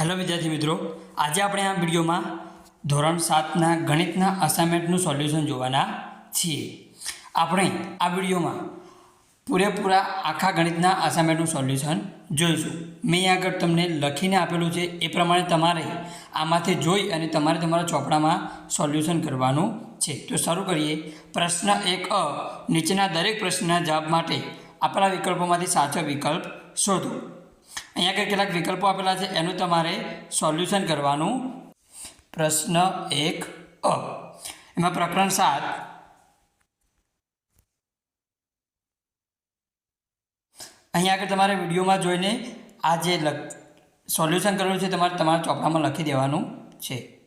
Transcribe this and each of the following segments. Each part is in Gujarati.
હેલો વિદ્યાર્થી મિત્રો, આજે આપણે આ વિડીયોમાં ધોરણ સાતના ગણિતના અસાઇનમેન્ટનું સોલ્યુશન જોવાના છીએ. આપણે આ વિડીયોમાં પૂરેપૂરા આખા ગણિતના અસાઇનમેન્ટનું સોલ્યુશન જોઈશું. મેં આગળ તમને લખીને આપેલું છે, એ પ્રમાણે તમારે આમાંથી જોઈ અને તમારે તમારા ચોપડામાં સોલ્યુશન કરવાનું છે. તો શરૂ કરીએ. પ્રશ્ન એક અ, નીચેના દરેક પ્રશ્નના જવાબ માટે આપેલા વિકલ્પોમાંથી સાચો વિકલ્પ શોધો. અહીંયા આગળ કેટલાક વિકલ્પો આપેલા છે, એનું તમારે સોલ્યુશન કરવાનું. પ્રશ્ન એક અ. એમાં પ્રકરણ સાત. અહીંયા આગળ તમારે વિડીયોમાં જોઈને આ જે સોલ્યુશન કરેલું છે, તમારે તમારા ચોપડામાં લખી દેવાનું છે.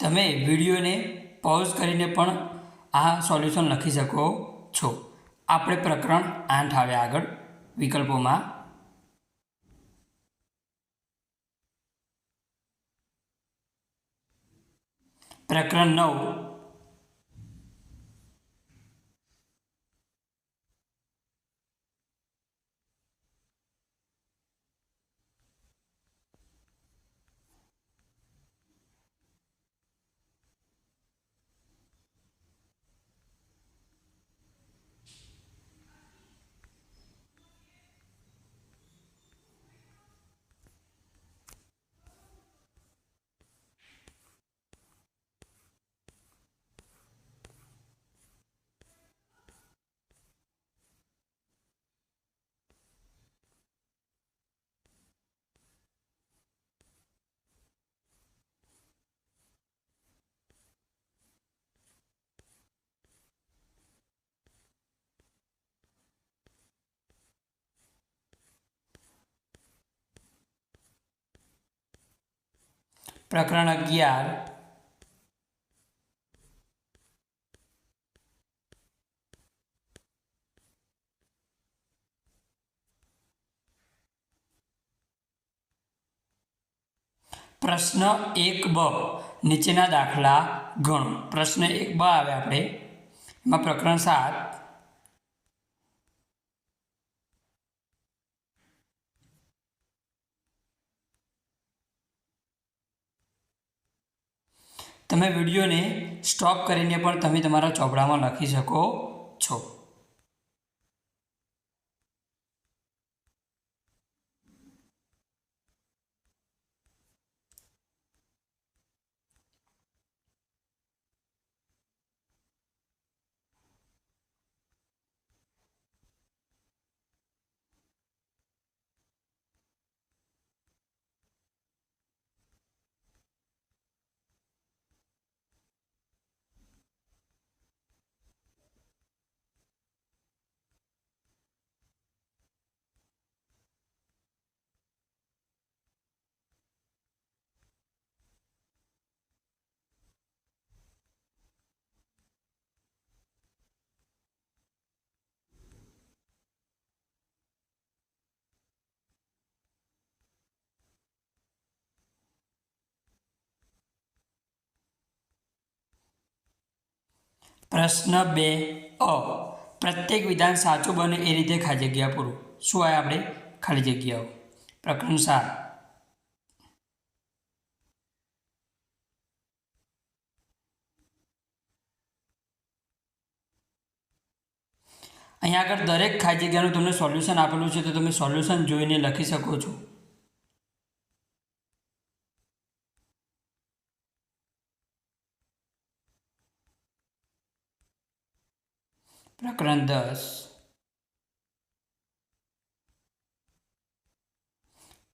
તમે વિડીયોને પોઝ કરીને પણ આ સોલ્યુશન લખી શકો છો. આપણે પ્રકરણ આઠ આવે આગળ. વિકલ્પોમાં પ્રકરણ નવ. પ્રકરણ અગિયાર. પ્રશ્ન એક બ. નીચેના દાખલા ગણો. પ્રશ્ન એક બ આવે આપણે. એમાં પ્રકરણ સાત. તમે વિડીયોને સ્ટોપ કરીને પણ તમે તમારા ચોપડામાં લખી શકો છો. પ્રશ્ન બે અ. પ્રત્યેક વિધાન સાચું બને એ રીતે ખાલી જગ્યા પૂરું. શું આવે આપણે? ખાલી જગ્યાઓ. પ્રકરણ સાત. અહીંયા આગળ દરેક ખાલી જગ્યાનું તમને સોલ્યુશન આપેલું છે, તો તમે સોલ્યુશન જોઈને લખી શકો છો. પ્રકરણ દસ.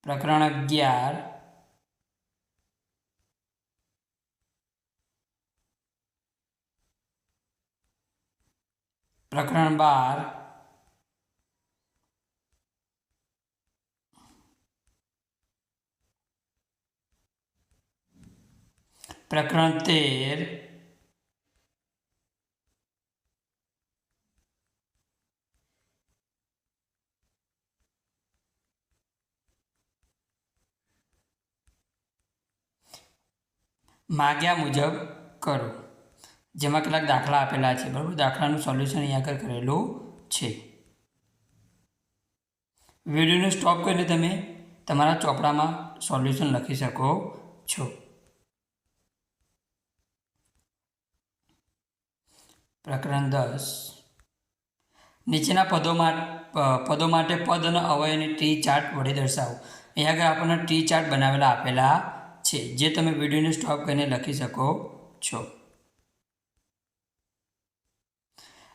પ્રકરણ અગિયાર. પ્રકરણ બાર. પ્રકરણ તેર. માગ્યા મુજબ કરો. જેમાં કેટલાક દાખલા આપેલા છે. બરાબર? દાખલાનું સોલ્યુશન અહીંયા આગળ કરેલું છે. વિડીયોને સ્ટોપ કરીને તમે તમારા ચોપડામાં સોલ્યુશન લખી શકો છો. પ્રકરણ દસ. નીચેના પદો પદો માટે પદ અને અવયવની ટી ચાર્ટ વડે દર્શાવો. અહીંયા આગળ આપણને ટી ચાર્ટ બનાવેલા આપેલા છે, જે તમે વિડીયોને સ્ટોપ કરીને લખી શકો છો.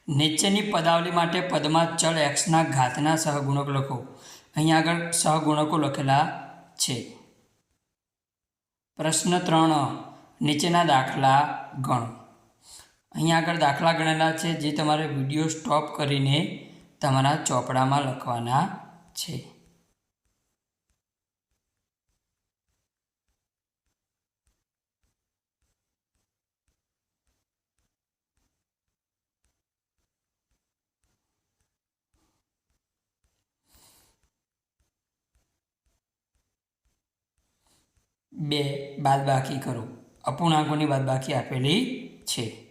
નીચેની પદાવલી માટે પદમાં ચળ એક્સના ઘાતના સહગુણક લખો. અહીંયા આગળ સહગુણકો લખેલા છે. પ્રશ્ન ત્રણ, નીચેના દાખલા ગણો. અહીંયા આગળ દાખલા ગણેલા છે, જે તમારે વીડિયો સ્ટોપ કરીને તમારા ચોપડામાં લખવાના છે. બે બાદબાકી કરો. અપૂર્ણાંકોની બાદબાકી આપેલી છે.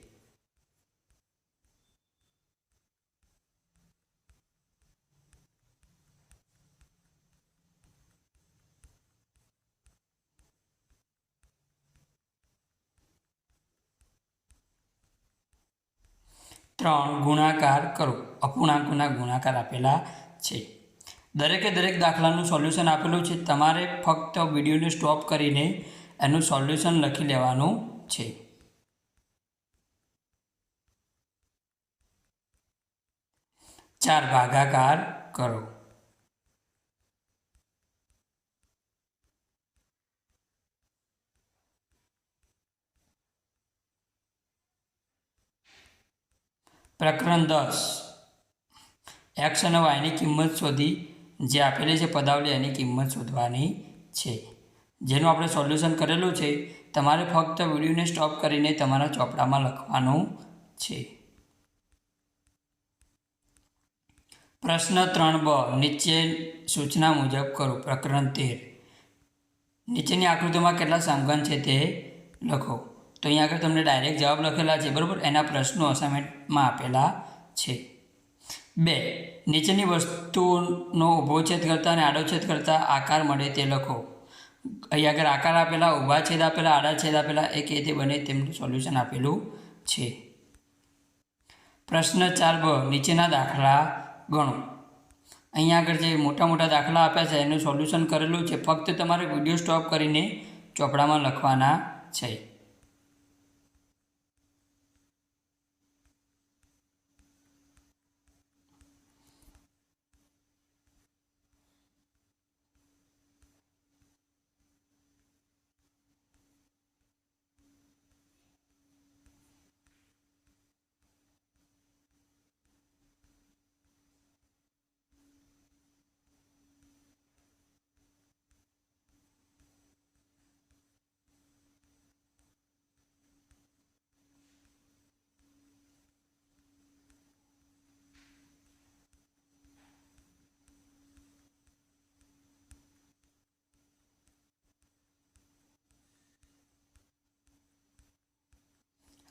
ત્રણ ગુણાકાર કરો. અપૂર્ણાંકોના ગુણાકાર આપેલા છે. દરેકે દરેક દાખલાનું સોલ્યુશન આપેલું છે. તમારે ફક્ત વિડીયોને સ્ટોપ કરીને એનું સોલ્યુશન લખી લેવાનું છે. ચાર ભાગાકાર કરો. પ્રકરણ દસ. એક્સ અને વાયની કિંમત શોધી જે આપેલી છે પદાવલી એની કિંમત શોધવાની છે. જેનું આપણે સોલ્યુશન કરેલું છે, તમારે ફક્ત વિડીયોને સ્ટોપ કરીને તમારા ચોપડામાં લખવાનું છે. પ્રશ્ન ત્રણ બ, નીચે સૂચના મુજબ કરો, પ્રકરણ તેર. નીચેની આકૃતિમાં કેટલા સંગન છે તે લખો. તો અહીંયા આગળ તમને ડાયરેક્ટ જવાબ લખેલા છે, બરાબર? એના પ્રશ્નો અસાઇનમેન્ટમાં આપેલા છે. બે. નીચેની વસ્તુનો ઊભો છેદ કરતાં અને આડો છેદ કરતાં આકાર મળે તે લખો. અહીં આગળ આકાર આપેલા ઊભા છેદ આપેલા આડા છેદ આપેલા, એ તે બને તેમનું સોલ્યુશન આપેલું છે. પ્રશ્ન ચાર બ, નીચેના દાખલા ગણો. અહીંયા આગળ જે મોટા મોટા દાખલા આપ્યા છે, એનું સોલ્યુશન કરેલું છે, ફક્ત તમારે વીડિયો સ્ટોપ કરીને ચોપડામાં લખવાના છે.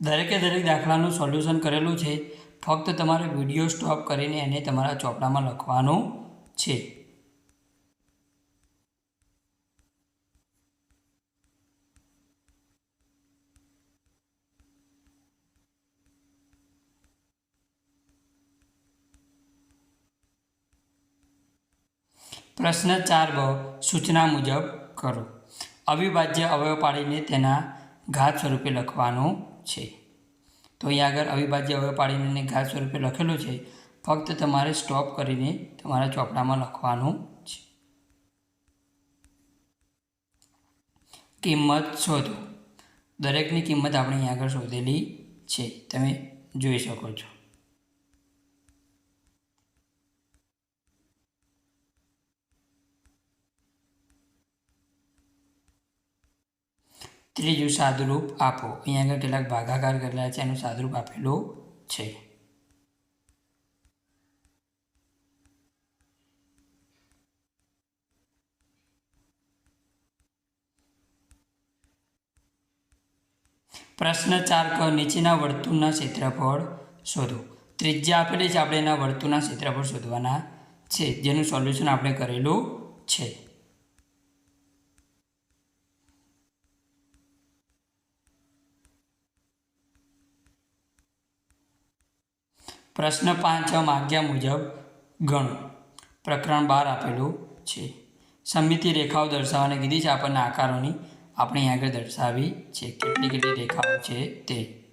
દરેકે દરેક દાખલાનું સોલ્યુશન કરેલું છે. ફક્ત તમારે વીડિયો સ્ટોપ કરીને એને તમારા ચોપડામાં લખવાનું છે. પ્રશ્ન ચાર બ, સૂચના મુજબ કરો. અવિભાજ્ય અવયવ પાડીને તેના ઘાત સ્વરૂપે લખવાનું છે. તો અહીં આગળ અવિભાજ્ય હવે પાડીને ઘાત સ્વરૂપે લખેલું છે. ફક્ત તમારે સ્ટોપ કરીને તમારા ચોપડામાં લખવાનું છે. કિંમત શોધો. દરેકની કિંમત આપણે અહીં આગળ શોધેલી છે. તમે જોઈ શકો છો. ત્રીજું સાદુરૂપ આપો. અહીંયા આગળ કેટલાક ભાગાકાર કરેલા છે, એનું સાદુરૂપ આપેલું છે. પ્રશ્ન ચાર ક, નીચેના વર્તુળના ક્ષેત્રફળ શોધો. ત્રિજ્યા આપેલી છે, આપણે એના વર્તુળના ક્ષેત્રફળ શોધવાના છે, જેનું સોલ્યુશન આપણે કરેલું છે. પ્રશ્ન પાંચ માગ્યા મુજબ ગણો. પ્રકરણ બાર આપેલું છે. સમિતિ રેખાઓ દર્શાવવાને કીધી છે આપણને આકારોની આપણે અહીં આગળ દર્શાવી છે. કેટલી કેટલી રેખાઓ છે તે.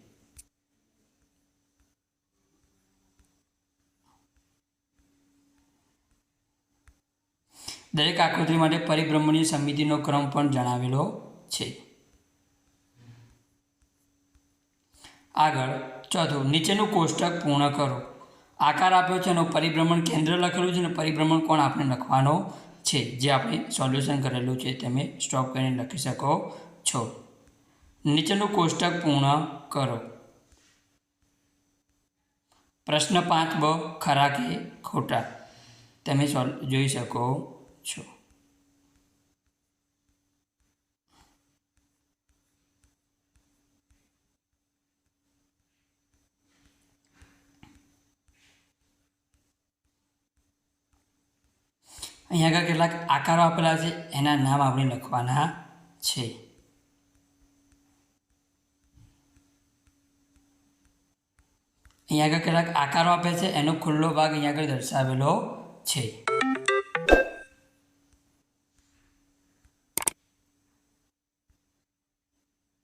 દરેક આકૃતિ માટે પરિભ્રમણની સમિતિનો ક્રમ પણ જણાવેલો છે. આગળ ચોથું નીચેનું કોષ્ટક પૂર્ણ કરો. આકાર આપ્યો છે એનો પરિભ્રમણ કેન્દ્ર લખેલું છે અને પરિભ્રમણ કોણ આપણે લખવાનો છે, જે આપણે સોલ્યુશન કરેલું છે તમે સ્ટોપ કરીને લખી શકો છો. નીચેનું કોષ્ટક પૂર્ણ કરો. પ્રશ્ન પાંચ બ ખરા કે ખોટા, તમે જોઈ શકો છો. અહીંયા આગળ કેટલાક આકારો આપેલા છે, એના નામ આપણે લખવાના છે. અહીંયા આગળ કેટલાક આકારો આપે છે, એનો ખુલ્લો ભાગ અહીંયા આગળ દર્શાવેલો છે.